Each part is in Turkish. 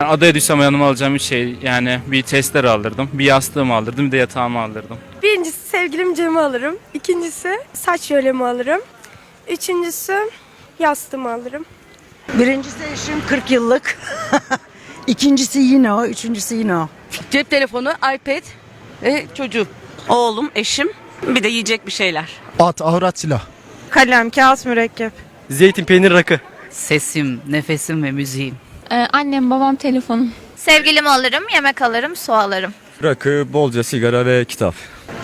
Adaya düşsem yanıma alacağım bir şey yani bir tester aldırdım, bir yastığımı aldırdım, bir de yatağımı aldırdım. Birincisi sevgilim Cem'i alırım. İkincisi saç yölemi alırım. Üçüncüsü yastığımı alırım. Birincisi eşim 40 yıllık. İkincisi yine o, üçüncüsü yine o. Cep telefonu, iPad ve çocuğum. Oğlum, eşim, bir de yiyecek bir şeyler. At, ahırat, silah. Kalem, kağıt, mürekkep. Zeytin, peynir, rakı. Sesim, nefesim ve müziğim. Ee, annem, babam, telefonum. Sevgilimi alırım, yemek alırım, su alırım. Rakı, bolca sigara ve kitap.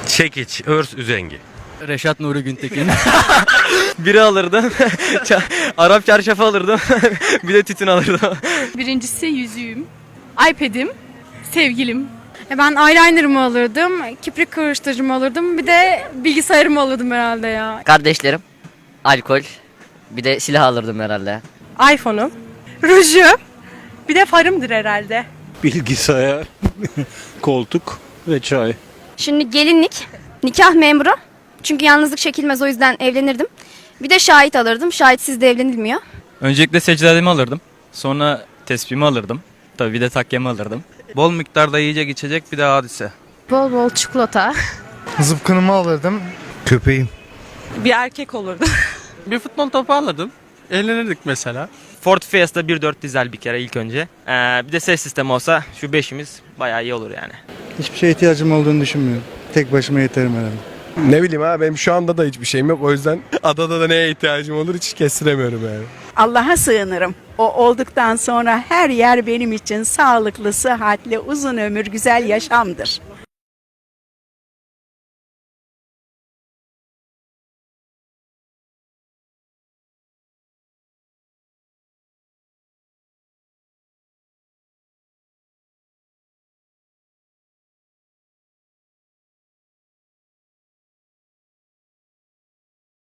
Çekiç, örs, üzengi. Reşat Nuri Güntekin. Biri alırdım. Arap çarşafı alırdım. bir de tütün alırdım. Birincisi yüzüğüm, iPad'im, sevgilim. E, Ben eyeliner'ımı alırdım, kiprik kıvırıştırıcımı alırdım, bir de bilgisayarımı alırdım herhalde ya. Kardeşlerim, alkol, bir de silah alırdım herhalde. iPhone'um, ruju, bir de farımdır herhalde. Bilgisayar, koltuk ve çay. Şimdi gelinlik, nikah memuru. Çünkü yalnızlık çekilmez o yüzden evlenirdim. Bir de şahit alırdım. Şahitsiz de evlenilmiyor. Öncelikle secdademi alırdım, sonra tespihimi alırdım, tabii bir de takkemi alırdım. Bol miktarda yiyecek içecek bir de hadise. Bol bol çikolata. Zıpkınımı alırdım. Köpeğim. Bir erkek olurdu. Bir futbol topu alırdım. Eğlenirdik mesela. Ford Fiesta 1.4 dizel bir kere ilk önce. Ee, bir de ses sistemi olsa şu beşimiz bayağı iyi olur yani. Hiçbir şeye ihtiyacım olduğunu düşünmüyorum. Tek başıma yeterim herhalde. Ne bileyim ha benim şu anda da hiçbir şeyim yok. O yüzden adada da neye ihtiyacım olur hiç kestiremiyorum yani. Allah'a sığınırım. O olduktan sonra her yer benim için sağlıklı, sıhhatli, uzun ömür, güzel yaşamdır.